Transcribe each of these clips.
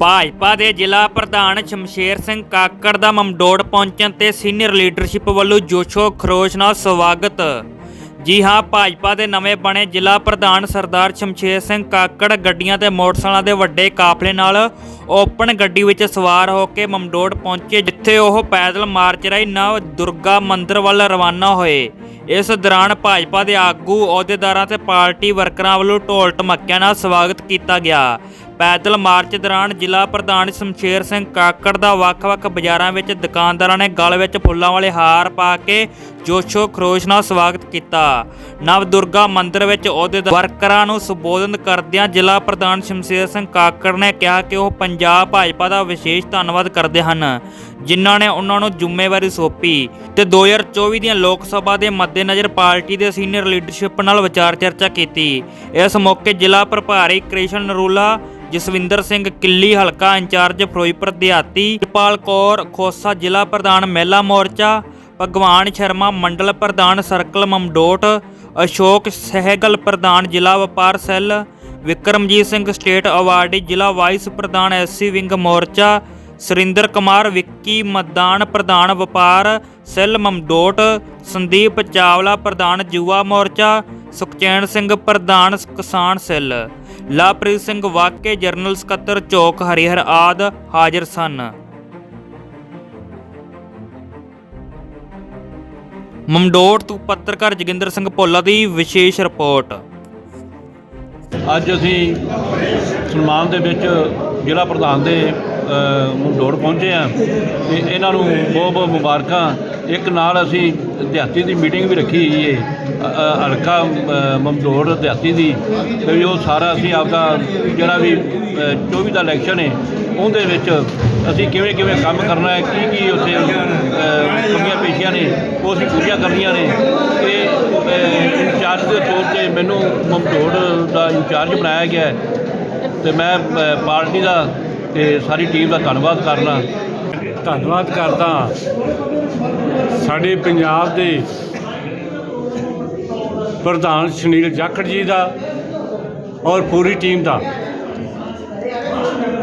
ਭਾਜਪਾ ਦੇ ਜ਼ਿਲ੍ਹਾ ਪ੍ਰਧਾਨ ਸ਼ਮਸ਼ੇਰ ਸਿੰਘ ਕਾਕੜ ਦਾ ਮਮਡੋੜ ਪਹੁੰਚਣ ਤੇ ਸੀਨੀਅਰ ਲੀਡਰਸ਼ਿਪ ਵੱਲੋਂ ਜੋਸ਼ੋ ਖਰੋਸ਼ ਨਾਲ ਸਵਾਗਤ। ਜੀ ਹਾਂ, ਭਾਜਪਾ ਦੇ ਨਵੇਂ ਬਣੇ ਜ਼ਿਲ੍ਹਾ ਪ੍ਰਧਾਨ ਸਰਦਾਰ ਸ਼ਮਸ਼ੇਰ ਸਿੰਘ ਕਾਕੜ ਗੱਡੀਆਂ ਤੇ ਮੋਟਰਸਾਈਕਲਾਂ ਦੇ ਵੱਡੇ ਕਾਫਲੇ ਨਾਲ ਓਪਨ ਗੱਡੀ ਵਿੱਚ ਸਵਾਰ ਹੋ ਕੇ ਮਮਡੋੜ ਪਹੁੰਚੇ, ਜਿੱਥੇ ਉਹ ਪੈਦਲ ਮਾਰਚ ਰਾਹੀਂ ਨਵ ਦੁਰਗਾ ਮੰਦਿਰ ਵੱਲ ਰਵਾਨਾ ਹੋਏ। ਇਸ ਦੌਰਾਨ ਭਾਜਪਾ ਦੇ ਆਗੂ, ਅਹੁਦੇਦਾਰਾਂ ਤੇ ਪਾਰਟੀ ਵਰਕਰਾਂ ਵੱਲੋਂ ਢੋਲ ਢਮੱਕਿਆਂ ਨਾਲ ਸਵਾਗਤ ਕੀਤਾ ਗਿਆ। ਪੈਦਲ ਮਾਰਚ ਦੌਰਾਨ ਜ਼ਿਲ੍ਹਾ ਪ੍ਰਧਾਨ ਸ਼ਮਸ਼ੇਰ ਸਿੰਘ ਕਾਕੜ ਦਾ ਵੱਖ-ਵੱਖ ਬਾਜ਼ਾਰਾਂ ਵਿੱਚ ਦੁਕਾਨਦਾਰਾਂ ਨੇ ਗਲ ਵਿੱਚ ਫੁੱਲਾਂ ਵਾਲੇ ਹਾਰ ਪਾ ਕੇ ਜੋਸ਼ੋ ਖਰੋਸ਼ ਨਾਲ ਸਵਾਗਤ ਕੀਤਾ। ਨਵ ਦੁਰਗਾ ਮੰਦਿਰ ਵਿੱਚ ਅਹੁਦੇ ਵਰਕਰਾਂ ਨੂੰ ਸੰਬੋਧਨ ਕਰਦਿਆਂ ਜ਼ਿਲ੍ਹਾ ਪ੍ਰਧਾਨ ਸ਼ਮਸ਼ੇਰ ਸਿੰਘ ਕਾਕੜ ਨੇ ਕਿਹਾ ਕਿ ਉਹ ਪੰਜਾਬ ਭਾਜਪਾ ਦਾ ਵਿਸ਼ੇਸ਼ ਧੰਨਵਾਦ ਕਰਦੇ ਹਨ। ਜਿਨ੍ਹਾਂ ਨੇ ਉਹਨਾਂ ਨੂੰ ਜ਼ਿੰਮੇਵਾਰੀ ਸੌਂਪੀ ਤੇ 2024 ਦੀਆਂ ਲੋਕ ਸਭਾ ਦੇ ਮੱਦੇਨਜ਼ਰ ਪਾਰਟੀ ਦੇ ਸੀਨੀਅਰ ਲੀਡਰਸ਼ਿਪ ਨਾਲ ਵਿਚਾਰ ਚਰਚਾ ਕੀਤੀ। ਇਸ ਮੌਕੇ ਜ਼ਿਲ੍ਹਾ ਪ੍ਰਭਾਰੀ ਕ੍ਰਿਸ਼ਨ ਨਰੂਲਾ, ਜਸਵਿੰਦਰ ਸਿੰਘ ਕਿੱਲੀ, ਹਲਕਾ ਇੰਚਾਰਜ ਫਿਰੋਜ਼ਪੁਰ ਦਿਹਾਤੀ ਜਪਾਲ ਕੌਰ ਖੋਸਾ ਜ਼ਿਲ੍ਹਾ ਪ੍ਰਧਾਨ ਮਹਿਲਾ ਮੋਰਚਾ, ਭਗਵਾਨ ਸ਼ਰਮਾ ਮੰਡਲ ਪ੍ਰਧਾਨ ਸਰਕਲ ਮਮਡੋਟ, ਅਸ਼ੋਕ ਸਹਿਗਲ ਪ੍ਰਧਾਨ ਜ਼ਿਲ੍ਹਾ ਵਪਾਰ cell, Vikramjit Singh state awardee ਜ਼ਿਲ੍ਹਾ ਵਾਈਸ ਪ੍ਰਧਾਨ ਐਸਸੀ ਵਿੰਗ ਮੋਰਚਾ ਸੁਰਿੰਦਰ ਕੁਮਾਰ, ਵਿੱਕੀ ਮਦਾਨ ਪ੍ਰਧਾਨ ਵਪਾਰ, ਸੈੱਲ ਮਮਡੋਟ, ਸੰਦੀਪ ਚਾਵਲਾ ਪ੍ਰਧਾਨ ਯੁਵਾ ਮੋਰਚਾ, ਸੁਖਚੈਨ ਸਿੰਘ ਪ੍ਰਧਾਨ ਕਿਸਾਨ ਸੈੱਲ। ਲਾਪ੍ਰੀਤ ਸਿੰਘ ਵਾਕੇ ਜਰਨਲ ਸਕੱਤਰ ਚੌਕ, ਹਰੀਹਰ ਆਦ ਹਾਜ਼ਰ ਸਨ। ਮਮਡੋਟ ਤੋਂ ਪੱਤਰਕਾਰ ਜੋਗਿੰਦਰ ਸਿੰਘ ਭੋਲਾ ਦੀ ਵਿਸ਼ੇਸ਼ ਰਿਪੋਰਟ। ਅੱਜ ਅਸੀਂ ਸਨਮਾਨ ਦੇ ਵਿੱਚ ਜ਼ਿਲ੍ਹਾ ਪ੍ਰਧਾਨ ਦੇ ਮੁੰਡੋੜ ਪਹੁੰਚੇ ਆ ਤੇ ਇਹਨਾਂ ਨੂੰ ਬਹੁਤ ਬਹੁਤ ਮੁਬਾਰਕਾਂ। ਇੱਕ ਨਾਲ ਅਸੀਂ ਦਿਹਾਤੀ ਦੀ ਮੀਟਿੰਗ ਵੀ ਰੱਖੀ ਹੋਈ ਏ ਅ, ਹਲਕਾ ਮਮਦੋੜ ਦਿਹਾਤੀ ਦੀ। ਤੇ ਵੀ ਉਹ ਸਾਰਾ ਅਸੀਂ ਆਪਦਾ ਜਿਹੜਾ ਵੀ ਅ, 24 ਦਾ ਇਲੈਕਸ਼ਨ ਹੈ ਉਹਦੇ ਵਿੱਚ ਅਸੀਂ ਕਿਵੇਂ ਕਿਵੇਂ ਕੰਮ ਕਰਨਾ ਹੈ ਕੀ ਕੀ ਉੱਥੇ ਅ, ਕਮੀਆਂ ਪੇਸ਼ੀਆਂ ਨੇ ਉਹ ਅਸੀਂ ਪੂਰੀਆਂ ਕਰਨੀਆਂ ਨੇ। ਇਹ ਇੰਚਾਰਜ ਦੇ ਤੌਰ ਤੇ ਮੈਨੂੰ ਮਮਦੋੜ ਦਾ ਇੰਚਾਰਜ ਬਣਾਇਆ ਗਿਆ ਹੈ। ਤੇ ਮੈਂ ਪਾਰਟੀ ਦਾ ਤੇ ਸਾਰੀ ਟੀਮ ਦਾ ਧੰਨਵਾਦ ਕਰਨਾ। ਧੰਨਵਾਦ ਕਰਦਾ ਸਾਡੇ ਪੰਜਾਬ ਦੇ ਪ੍ਰਧਾਨ ਸੁਨੀਲ ਜਾਖੜ ਜੀ ਦਾ ਔਰ ਪੂਰੀ ਟੀਮ ਦਾ,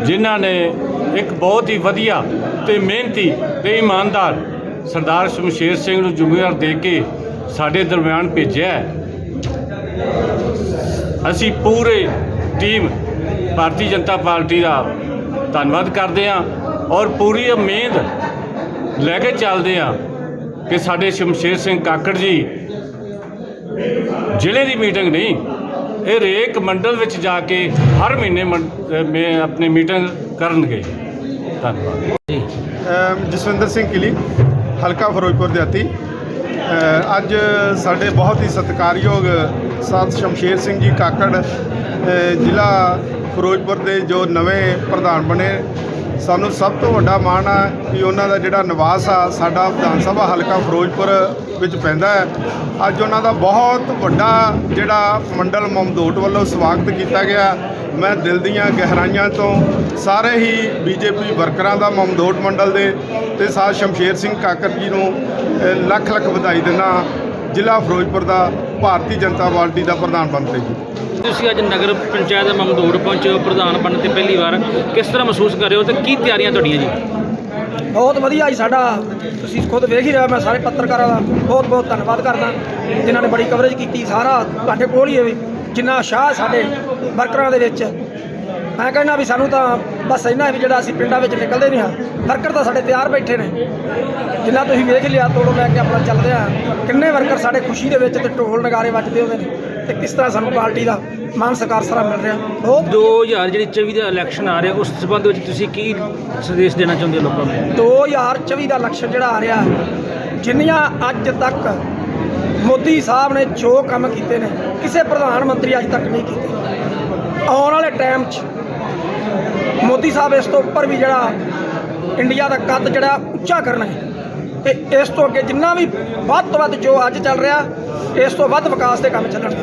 ਜਿਨ੍ਹਾਂ ਨੇ ਇੱਕ ਬਹੁਤ ਹੀ ਵਧੀਆ ਤੇ ਮਿਹਨਤੀ ਤੇ ਇਮਾਨਦਾਰ ਸਰਦਾਰ ਸ਼ਮਸ਼ੇਰ ਸਿੰਘ ਨੂੰ ਜ਼ਿੰਮੇਵਾਰ ਦੇ ਕੇ ਸਾਡੇ ਦਰਮਿਆਨ ਭੇਜਿਆ ਅਸੀਂ ਪੂਰੇ ਟੀਮ, ਭਾਰਤੀ ਜਨਤਾ ਪਾਰਟੀ ਦਾ ਧੰਨਵਾਦ ਕਰਦੇ ਹਾਂ ਔਰ ਪੂਰੀ ਉਮੀਦ ਲੈ ਕੇ ਚੱਲਦੇ ਹਾਂ ਕਿ ਸਾਡੇ ਸ਼ਮਸ਼ੇਰ ਸਿੰਘ ਕਾਕੜ ਜੀ ਜ਼ਿਲ੍ਹੇ ਦੀ ਮੀਟਿੰਗ ਨਹੀਂ, ਇਹ ਰੇਕ ਮੰਡਲ ਵਿੱਚ ਜਾ ਕੇ ਹਰ ਮਹੀਨੇ ਮੰ- ਆਪਣੀ ਮੀਟਿੰਗ ਕਰਨਗੇ। ਧੰਨਵਾਦ। ਜਸਵਿੰਦਰ ਸਿੰਘ ਕਿਲੀ, ਹਲਕਾ ਫਿਰੋਜ਼ਪੁਰ ਦਿਹਾਤੀ। ਅੱਜ ਸਾਡੇ ਬਹੁਤ ਹੀ ਸਤਿਕਾਰਯੋਗ ਸਾਧ ਸ਼ਮਸ਼ੇਰ ਸਿੰਘ ਜੀ ਕਾਕੜ ਜ਼ਿਲ੍ਹਾ ਫਿਰੋਜ਼ਪੁਰ ਦੇ ਜੋ ਨਵੇਂ ਪ੍ਰਧਾਨ ਬਣੇ, ਸਾਨੂੰ ਸਭ ਤੋਂ ਵੱਡਾ ਮਾਣ ਆ ਕਿ ਉਹਨਾਂ ਦਾ ਜਿਹੜਾ ਨਿਵਾਸ ਆ, ਸਾਡਾ ਵਿਧਾਨ ਸਭਾ ਹਲਕਾ ਫਿਰੋਜ਼ਪੁਰ ਵਿੱਚ ਪੈਂਦਾ ਹੈ। ਅੱਜ ਉਹਨਾਂ ਦਾ ਬਹੁਤ ਵੱਡਾ ਜਿਹੜਾ ਮੰਡਲ ਮਮਦੋਟ ਵੱਲੋਂ ਸਵਾਗਤ ਕੀਤਾ ਗਿਆ। ਮੈਂ ਦਿਲ ਦੀਆਂ ਗਹਿਰਾਈਆਂ ਤੋਂ ਸਾਰੇ ਹੀ ਬੀਜੇਪੀ ਵਰਕਰਾਂ ਦਾ ਮਮਦੋਟ ਮੰਡਲ ਦੇ ਤੇ ਸਾਧ ਸ਼ਮਸ਼ੇਰ ਸਿੰਘ ਕਾਕਰ ਜੀ ਨੂੰ ਲੱਖ ਲੱਖ ਵਧਾਈ ਦਿੰਦਾ ਜ਼ਿਲ੍ਹਾ ਫਿਰੋਜ਼ਪੁਰ ਦਾ ਭਾਰਤੀ ਜਨਤਾ ਪਾਰਟੀ ਦਾ ਪ੍ਰਧਾਨ ਬਣਦੇ ਜੀ। ਤੁਸੀਂ ਅੱਜ ਨਗਰ ਪੰਚਾਇਤ ਮਮਦੂੜ ਪਹੁੰਚੇ ਹੋ ਪ੍ਰਧਾਨ ਬਣਨ ਤੇ ਪਹਿਲੀ ਵਾਰ। ਕਿਸ ਤਰ੍ਹਾਂ ਮਹਿਸੂਸ ਕਰ ਰਹੇ ਹੋ ਤੇ ਕੀ ਤਿਆਰੀਆਂ ਤੁਹਾਡੀਆਂ ਜੀ? ਬਹੁਤ ਵਧੀਆ ਜੀ ਸਾਡਾ। ਤੁਸੀਂ ਖੁਦ ਵੇਖ ਹੀ ਰਹੇ ਹੋ, ਮੈਂ ਸਾਰੇ ਪੱਤਰਕਾਰਾਂ ਦਾ ਬਹੁਤ ਬਹੁਤ ਧੰਨਵਾਦ ਕਰਦਾ। ਜਿਨ੍ਹਾਂ ਨੇ ਬੜੀ ਕਵਰੇਜ ਕੀਤੀ ਸਾਰਾ ਤੁਹਾਡੇ ਕੋਲ ਹੀ ਹੈ ਵੀ। ਜਿੰਨਾ ਸ਼ਾਹ ਸਾਡੇ ਵਰਕਰਾਂ ਦੇ ਵਿੱਚ। ਮੈਂ ਕਹਿੰਦਾ ਵੀ ਸਾਨੂੰ ਤਾਂ ਬਸ ਇੰਨਾ ਵੀ ਜਿਹੜਾ ਅਸੀਂ ਪਿੰਡਾਂ ਵਿੱਚ ਨਿਕਲਦੇ ਨਹੀਂ ਹਾਂ। ਵਰਕਰ ਤਾਂ ਸਾਡੇ ਤਿਆਰ ਬੈਠੇ ਨੇ। ਜਿੰਨਾ ਤੁਸੀਂ ਵੇਖ ਲਿਆ ਤੋੜੋ ਲੈ ਕੇ ਆਪਣਾ ਚੱਲਦੇ ਆ ਕਿੰਨੇ ਵਰਕਰ ਸਾਡੇ ਖੁਸ਼ੀ ਦੇ ਵਿੱਚ ਤੇ ਢੋਲ ਨਗਾਰੇ ਵੱਜਦੇ ਹੁੰਦੇ ਨੇ ਤੇ ਕਿਸ ਤਰ੍ਹਾਂ ਸਾਨੂੰ ਪਾਰਟੀ ਦਾ ਮਾਨ ਸਤਿਕਾਰ ਸਾਰਾ ਮਿਲ ਰਿਹਾ। ਬਹੁਤ 2000 ਜਿਹੜੀ 24 ਦਾ ਇਲੈਕਸ਼ਨ ਆ ਰਿਹਾ ਉਸ ਸਬੰਧ ਵਿੱਚ ਤੁਸੀਂ ਕੀ ਸੰਦੇਸ਼ ਦੇਣਾ ਚਾਹੁੰਦੇ ਹੋ ਲੋਕਾਂ ਨੂੰ? 2024 ਦਾ ਇਲੈਕਸ਼ਨ ਜਿਹੜਾ ਆ ਰਿਹਾ ਜਿੰਨੀਆਂ ਅੱਜ ਤੱਕ ਮੋਦੀ ਸਾਹਿਬ ਨੇ ਜੋ ਕੰਮ ਕੀਤੇ ਨੇ ਕਿਸੇ ਪ੍ਰਧਾਨ ਮੰਤਰੀ ਅੱਜ ਤੱਕ ਨਹੀਂ ਕੀਤੇ। ਆਉਣ ਵਾਲੇ ਟਾਈਮ 'ਚ ਮੋਦੀ ਸਾਹਿਬ ਇਸ ਤੋਂ ਉੱਪਰ ਵੀ ਜਿਹੜਾ ਇੰਡੀਆ ਦਾ ਕੱਦ ਜਿਹੜਾ ਉੱਚਾ ਕਰਨਗੇ ਤੇ ਇਸ ਤੋਂ ਅੱਗੇ ਜਿੰਨਾ ਵੀ ਵੱਧ ਤੋਂ ਵੱਧ ਜੋ ਅੱਜ ਚੱਲ ਰਿਹਾ, ਇਸ ਤੋਂ ਵੱਧ ਵਿਕਾਸ ਦੇ ਕੰਮ ਚੱਲਣ